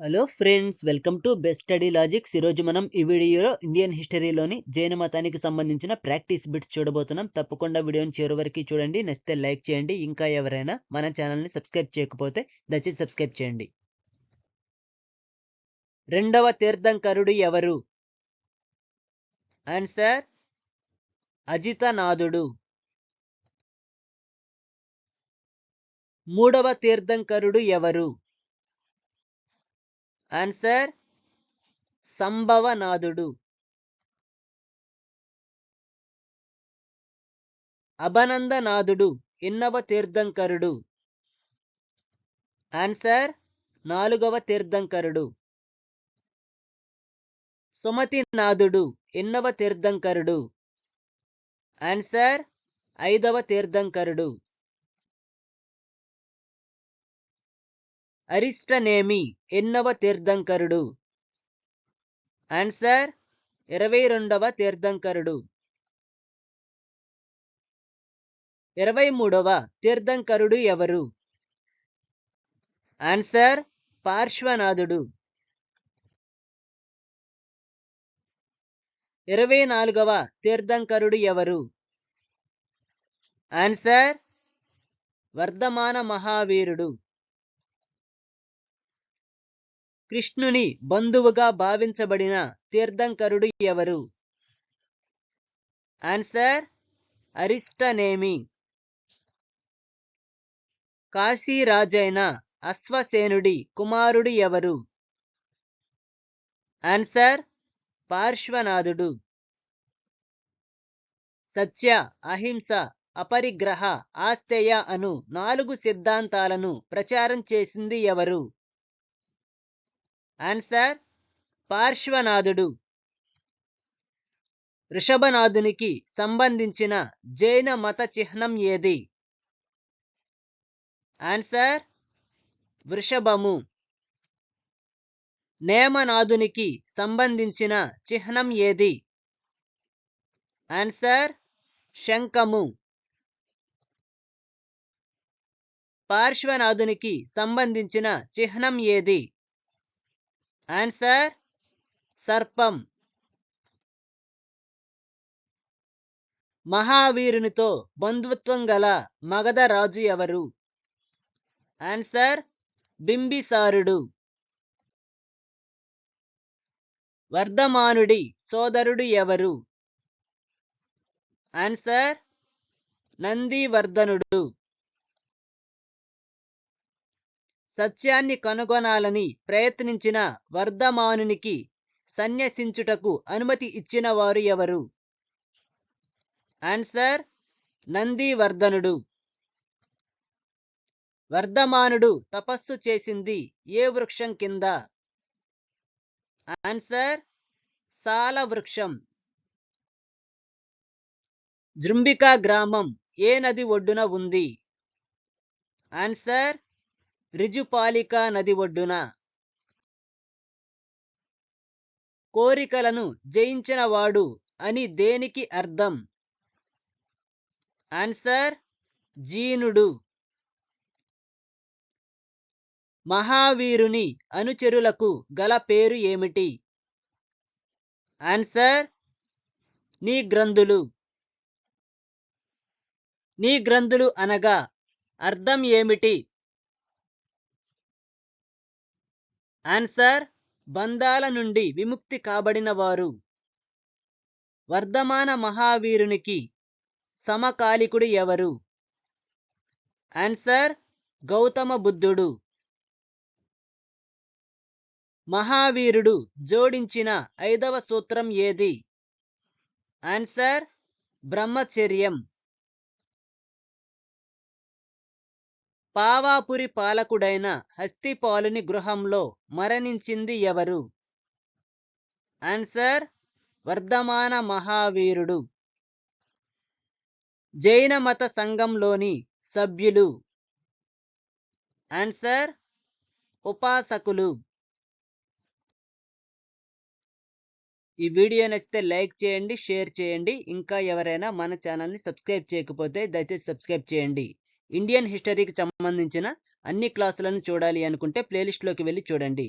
Hello friends welcome to best study logics. ఈరోజు మనం ఈ వీడియోలో ఇండియన్ హిస్టరీలోని జైన మతానికి సంబంధించిన ప్రాక్టీస్ బిట్స్ చూడబోతున్నాం. తప్పకుండా వీడియోని చివరి వరకు చూడండి. నచ్చితే లైక్ చేయండి. ఇంకా ఎవరైనా మన ఛానల్ని సబ్స్క్రైబ్ చేయకపోతే దయచేసి సబ్స్క్రైబ్ చేయండి. రెండవ తీర్థంకరుడు ఎవరు? ఆన్సర్ అజితనాథుడు. మూడవ తీర్థంకరుడు ఎవరు? ఆన్సర్ సంభవనాథుడు అభనందనాథుడు ఎన్నవ తీర్థంకరుడు ఆన్సర్ నాలుగవ తీర్థంకరుడు సుమతినాథుడు ఎన్నవ తీర్థంకరుడు ఆన్సర్ ఐదవ తీర్థంకరుడు అరిష్టనేమి ఎన్నవ తీర్థంకరుడు ఆన్సర్ ఇరవై రెండవ తీర్థంకరుడు ఇరవై మూడవ తీర్థంకరుడు ఎవరు ఆన్సర్ పార్శ్వనాథుడు ఇరవై నాలుగవ తీర్థంకరుడు ఎవరు ఆన్సర్ వర్ధమాన మహావీరుడు కృష్ణుని బంధువుగా భావించబడిన తీర్థంకరుడు ఎవరు? ఆన్సర్ అరిష్టనేమి. కాశీరాజైన అశ్వసేనుడి కుమారుడు ఎవరు? ఆన్సర్ పార్శ్వనాథుడు. సత్య అహింస అపరిగ్రహ ఆస్తేయ అను నాలుగు సిద్ధాంతాలను ప్రచారం చేసింది ఎవరు? ఆన్సర్ పార్శ్వనాథుడు వృషభనాథునికి సంబంధించిన జైన మత చిహ్నం ఏది? ఆన్సర్ వృషభము నేమనాథునికి సంబంధించిన చిహ్నం ఏది? ఆన్సర్ శంఖము పార్శ్వనాథునికి సంబంధించిన చిహ్నం ఏది? ఆన్సర్ సర్పం. మహావీరునితో బంధుత్వం గల మగధ రాజు ఎవరు? ఆన్సర్ బింబిసారుడు. వర్ధమానుడి సోదరుడు ఎవరు? ఆన్సర్ నందివర్ధనుడు. సత్యాన్ని కనుగొనాలని ప్రయత్నించిన వర్ధమానునికి సన్యసించుటకు అనుమతి ఇచ్చిన వారు ఎవరు? ఆన్సర్ నందివర్ధనుడు. వర్ధమానుడు తపస్సు చేసింది ఏ వృక్షం కింద? ఆన్సర్ సాల వృక్షం. జృంబికా గ్రామం ఏ నది ఒడ్డున ఉంది? ఆన్సర్ రిజుపాలికా నది ఒడ్డున కోరికలను జయించినవాడు అని దేనికి అర్థం? ఆన్సర్ జీనుడు. మహావీరుని అనుచరులకు గల పేరు ఏమిటి? ఆన్సర్ నీ గ్రంథులు. నీ గ్రంథులు అనగా అర్థం ఏమిటి? ఆన్సర్ బంధాల నుండి విముక్తి కాబడిన వారు వర్ధమాన మహావీరునికి సమకాలికుడు ఎవరు? ఆన్సర్ గౌతమ బుద్ధుడు. మహావీరుడు జోడించిన ఐదవ సూత్రం ఏది? ఆన్సర్ బ్రహ్మచర్యం. పావాపురి పాలకుడైన హస్తిపాలుని గృహంలో మరణించింది ఎవరు? ఆన్సర్ వర్ధమాన మహావీరుడు. జైన మత సంఘంలోని సభ్యులు. ఆన్సర్ ఉపాసకులు. ఈ వీడియో నచ్చితే లైక్ చేయండి షేర్ చేయండి. ఇంకా ఎవరైనా మన ఛానల్ని సబ్స్క్రైబ్ చేయకపోతే దయచేసి సబ్స్క్రైబ్ చేయండి. ఇండియన్ హిస్టరీకి సంబంధించిన అన్ని క్లాసులను చూడాలి అనుకుంటే ప్లేలిస్ట్లోకి వెళ్ళి చూడండి.